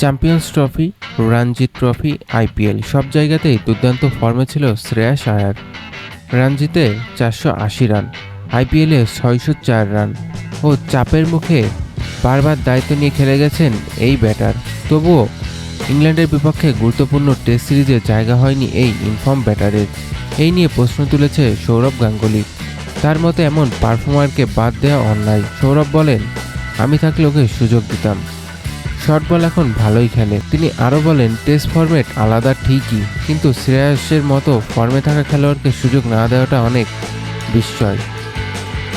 Champions trophy Ranji trophy IPL সব জায়গাতেই দুর্দান্ত ফর্মে ছিল শ্রেয়াস আয়ার। রঞ্জিতে চারশো আশি রান আইপিএলে ছয়শো চার রান ও চাপের মুখে বারবার দায়িত্ব নিয়ে খেলে গেছেন এই ব্যাটার তবুও ইংল্যান্ডের বিপক্ষে গুরুত্বপূর্ণ টেস্ট সিরিজে জায়গা হয়নি এই ইনফর্ম ব্যাটারের এই নিয়ে প্রশ্ন তুলেছে সৌরভ গাঙ্গুলি। তার মতে এমন পারফর্মারকে বাদ দেওয়া অন্যায়। সৌরভ বলেন, আমি থাকলে ওকে সুযোগ দিতাম। শর্ট বল এখন ভালোই খেলে। তিনি আরও বলেন, টেস্ট ফরম্যাট আলাদা ঠিকই, কিন্তু শ্রেয়াসের মতো ফর্মে থাকা খেলোয়াড়কে সুযোগ না দেওয়াটা অনেক বিস্ময়।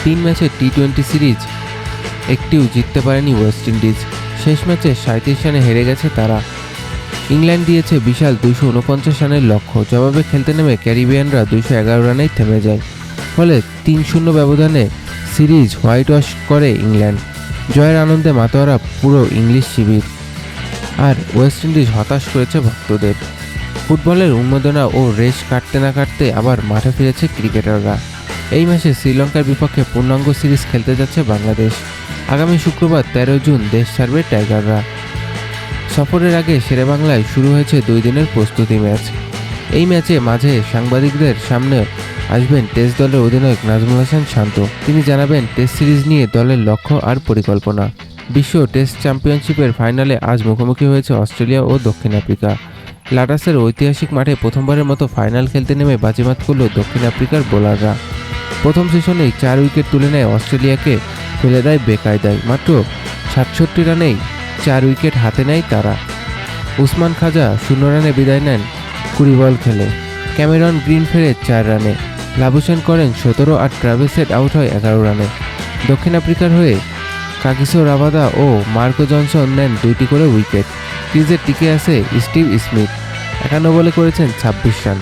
তিন ম্যাচে টি টোয়েন্টি সিরিজ একটিও জিততে পারেনি ওয়েস্ট ইন্ডিজ। শেষ ম্যাচে সাঁত্রিশ রানে হেরে গেছে তারা। ইংল্যান্ড দিয়েছে বিশাল দুশো উনপঞ্চাশ রানের লক্ষ্য, জবাবে খেলতে নেমে ক্যারিবিয়ানরা দুশো এগারো রানেই থেমে যায়। ফলে তিন শূন্য ব্যবধানে সিরিজ হোয়াইট ওয়াশ করে ইংল্যান্ড। জয়ের আনন্দে মাতোয়ারা পুরো ইংলিশ শিবির আর ওয়েস্ট ইন্ডিজ হতাশ করেছে ভক্তদের। ফুটবলের উন্মাদনা ও রেশ কাটতে না কাটতে আবার মাঠে ফিরেছে ক্রিকেটাররা। এই মাসে শ্রীলঙ্কার বিপক্ষে পূর্ণাঙ্গ সিরিজ খেলতে যাচ্ছে বাংলাদেশ। আগামী শুক্রবার তেরো জুন দেশ ছাড়বে টাইগাররা। সফরের আগে শেরেবাংলায় শুরু হয়েছে দুই দিনের প্রস্তুতি ম্যাচ। এই ম্যাচে মাঝে সাংবাদিকদের সামনে আসবেন টেস্ট দলের অধিনায়ক নাজমুল হাসান শান্ত। তিনি জানাবেন, টেস্ট সিরিজ নিয়ে দলের লক্ষ্য আর পরিকল্পনা। বিশ্ব টেস্ট চ্যাম্পিয়নশিপের ফাইনালে আজ মুখোমুখি হয়েছে অস্ট্রেলিয়া ও দক্ষিণ আফ্রিকা। লাটাসের ঐতিহাসিক মাঠে প্রথমবারের মতো ফাইনাল খেলতে নেমে বাজিমাত করল দক্ষিণ আফ্রিকার বোলাররা। প্রথম সেশনেই চার উইকেট তুলে নেয় অস্ট্রেলিয়াকে, ফেলে দেয় বেকায়দায়। মাত্র সাতষট্টি রানেই চার উইকেট হাতে নেয় তারা। উসমান খাজা শূন্য রানে বিদায় নেন কুড়ি বল খেলে। ক্যামেরন গ্রিন ফেরে চার রানে। লাভুসেন করেন সতেরো আর ট্রাভেল সেট আউট হয় এগারো রানে। দক্ষিণ আফ্রিকার হয়ে কাকিসো রাবাদা ও মার্কো জনসন নেন দুইটি করে উইকেট। ক্রিজে টিকে আছে স্টিভ স্মিথ। একান্ন বলে করেছেন ছাব্বিশ রান।